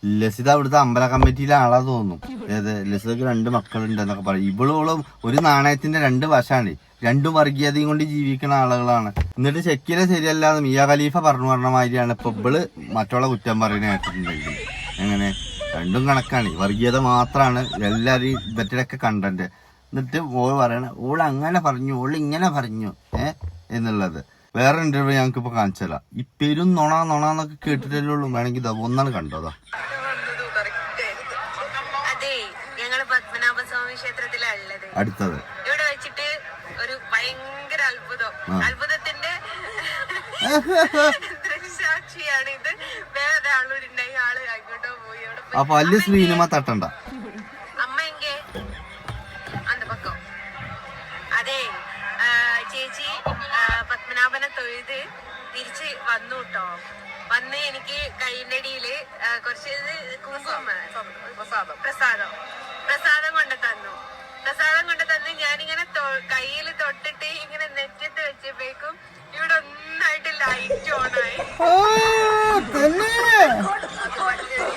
ലസിത അവിടുത്തെ അമ്പല കമ്മിറ്റിയിലെ ആളാ തോന്നുന്നു. ഏത് ലസിതക്ക് രണ്ട് മക്കളുണ്ട് എന്നൊക്കെ പറയും. ഇവളോളം ഒരു നാണയത്തിന്റെ രണ്ട് വശാണ്. രണ്ടും വർഗീയതയും കൊണ്ട് ജീവിക്കുന്ന ആളുകളാണ്. എന്നിട്ട് ചെക്കിലെ ശരിയല്ലാതെ മിയ ഖലീഫ പറഞ്ഞു പറഞ്ഞ മാതിരിയാണ് ഇപ്പൊ ഇവൾ മറ്റുള്ള കുറ്റം പറയുന്ന കേട്ടിട്ടുണ്ടെങ്കിൽ. രണ്ടും കണക്കാണ്. വർഗീയത മാത്രമാണ് എല്ലാരും ഇവറ്റൊക്കെ കണ്ടന്റ് എന്നിട്ട് ഓൾ പറയണ ഓൾ അങ്ങനെ പറഞ്ഞു ഓൾ ഇങ്ങനെ പറഞ്ഞു ഏ? എന്നുള്ളത്. വേറെ ഇന്റർവ്യൂ ഞങ്ങൾക്ക് ഇപ്പൊ കാണിച്ചല്ല ഈ പെരും നൊണ നൊണ എന്നൊക്കെ കേട്ടിട്ടല്ലേ ഉള്ളൂ. വേണമെങ്കിൽ ഇതാ ഒന്നാണ് കണ്ടോതാ. അടുത്തത്. ഇവിടെ വെച്ചിട്ട് ഒരു ഭയങ്കര അത്ഭുതം. അത്ഭുതത്തിന്റെ ദൃക്സാക്ഷിയാണ് ഇത് വേറൊരാളൂരുണ്ടായി ആൾ അങ്ങോട്ടോ പോയി അപ്പൊ വലിയ സിനിമ തട്ടണ്ട. പ്രസാദം. പ്രസാദം കൊണ്ട് തന്നു. പ്രസാദം കൊണ്ട് തന്ന് ഞാനിങ്ങനെ കയ്യിൽ തൊട്ടിട്ട് ഇങ്ങനെ നെറ്റത്ത് വെച്ചപ്പോഴേക്കും ഇവിടെ ഒന്നായിട്ട് ലൈറ്റ് ഓണായി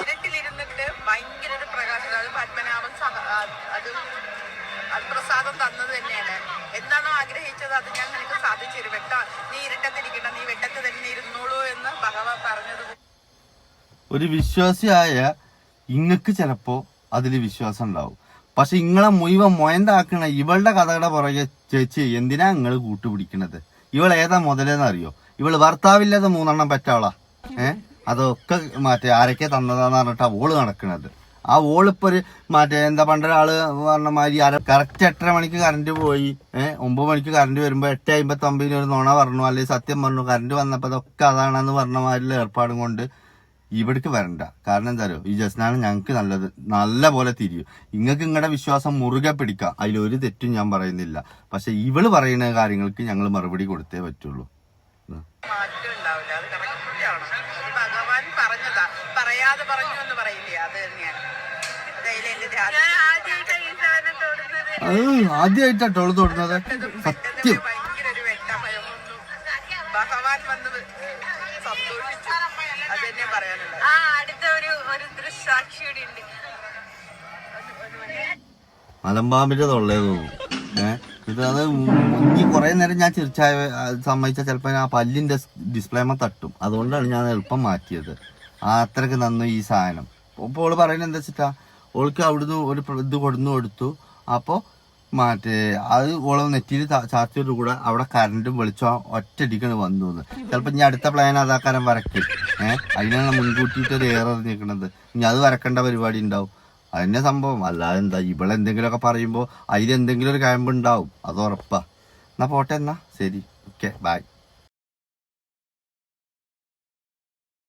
ഇരുട്ടിലിരുന്നിട്ട് ഭയങ്കര ഒരു പ്രകാശം. അത് പത്മനാഭൻ അത് അത് പ്രസാദം തന്നത് തന്നെയാണ്. എന്താണോ ആഗ്രഹിച്ചത് അത് ഞാൻ നിനക്ക് സാധിച്ചു വെട്ട നീ ഇരുട്ടത്തിരിക്കണ്ട. നീ വെട്ടത്ത് തന്നെ ഇരുന്നോളൂ എന്ന് ഭഗവാൻ പറഞ്ഞത് ഒരു വിശ്വാസിയായ ഇങ്ങക്ക് ചിലപ്പോ അതിൽ വിശ്വാസം ഉണ്ടാവും പക്ഷെ ഇങ്ങളെ മുഴുവൻ മൊയന്താക്കണ ഇവളുടെ കഥകളുടെ പുറകെ ചേച്ചി എന്തിനാ നിങ്ങൾ കൂട്ടുപിടിക്കണത്? ഇവൾ ഏതാ മുതലേന്ന് അറിയോ? ഇവൾ ഭർത്താവില്ലാതെ മൂന്നെണ്ണം പറ്റാവളാ ഏ? അതൊക്കെ മറ്റേ ആരൊക്കെ തന്നതാന്ന് പറഞ്ഞിട്ടാ ഓൾ നടക്കണത്. ആ ഓളിപ്പോ ഒരു മറ്റേ എന്താ പണ്ടൊരാൾ പറഞ്ഞ മാതിരി അര കറക്റ്റ് എട്ടര മണിക്ക് കറണ്ട് പോയി. ഏഹ് ഒമ്പത് മണിക്ക് കറണ്ട് വരുമ്പോ എട്ട് അമ്പത്തൊമ്പതിന് ഒരു നുണ പറഞ്ഞു. അല്ലെങ്കിൽ സത്യം പറഞ്ഞു. കറണ്ട് വന്നപ്പോ അതൊക്കെ അതാണെന്ന് പറഞ്ഞ മാതിരി ഏർപ്പാടും കൊണ്ട് ഇവിടേക്ക് വരണ്ട. കാരണം എന്താ അറിയോ? ഈ ജസ്നാണ് ഞങ്ങൾക്ക് നല്ലത് നല്ല പോലെ തിരിയും. നിങ്ങൾക്ക് നിങ്ങളുടെ വിശ്വാസം മുറുകെ പിടിക്കാം. അതിലൊരു തെറ്റും ഞാൻ പറയുന്നില്ല. പക്ഷെ ഇവൾ പറയുന്ന കാര്യങ്ങൾക്ക് ഞങ്ങൾ മറുപടി കൊടുത്തേ പറ്റുള്ളൂ. പറയാതെ പറഞ്ഞു എന്ന് പറയില്ലേ? അത് തന്നെയാണ്. ആദ്യമായിട്ടാട്ടോ അവൾ തൊടുന്നത്. സത്യം. ഭഗവാൻ വന്ന് സന്തോഷിച്ചു. അത് തന്നെ പറയാനുള്ളത്. ആ അടുത്ത ഒരു ഒരു ദൃസാക്ഷി കൂടി ഉണ്ട്. മലമ്പാമ്പിന്റെ തൊള്ളേ തോന്നും ഏഹ് ഇത് അത് മുങ്ങി കുറെ നേരം ഞാൻ ചിരിച്ചായ സമ്മതിച്ച ചിലപ്പോൾ ആ പല്ലിന്റെ ഡിസ്പ്ലേമ തട്ടും. അതുകൊണ്ടാണ് ഞാൻ എളുപ്പം മാറ്റിയത്. ആ അത്രയ്ക്ക് നന്നു ഈ സാധനം. ഇപ്പോൾ ഓൾ പറയുന്നത് എന്താ വെച്ചിട്ടാ ഓൾക്ക് അവിടുന്ന് ഒരു ഇത് കൊടുന്നു കൊടുത്തു. അപ്പോൾ മറ്റേ അത് ഓളെ നെറ്റിയിൽ ചെയ്ത് കൂടെ അവിടെ കറണ്ടും വെളിച്ചം ഒറ്റയടിക്കാണ് വന്നു എന്ന് ചിലപ്പോൾ ഇനി അടുത്ത പ്ലാൻ അതാക്കാരം വരക്കും. ഏഹ് അതിനാണ് മുൻകൂട്ടിയിട്ട് ഒരു ഏറെ നിൽക്കുന്നത് ഇനി അത് വരക്കേണ്ട പരിപാടി ഉണ്ടാവും. അതന്നെ സംഭവം. അല്ലാതെ എന്താ ഇവിടെ എന്തെങ്കിലുമൊക്കെ പറയുമ്പോൾ അതിലെന്തെങ്കിലും ഒരു ക്യാമ്പ് ഉണ്ടാവും അത് ഉറപ്പാ. എന്നാ പോട്ടെ എന്നാ. ശരി. Okay bye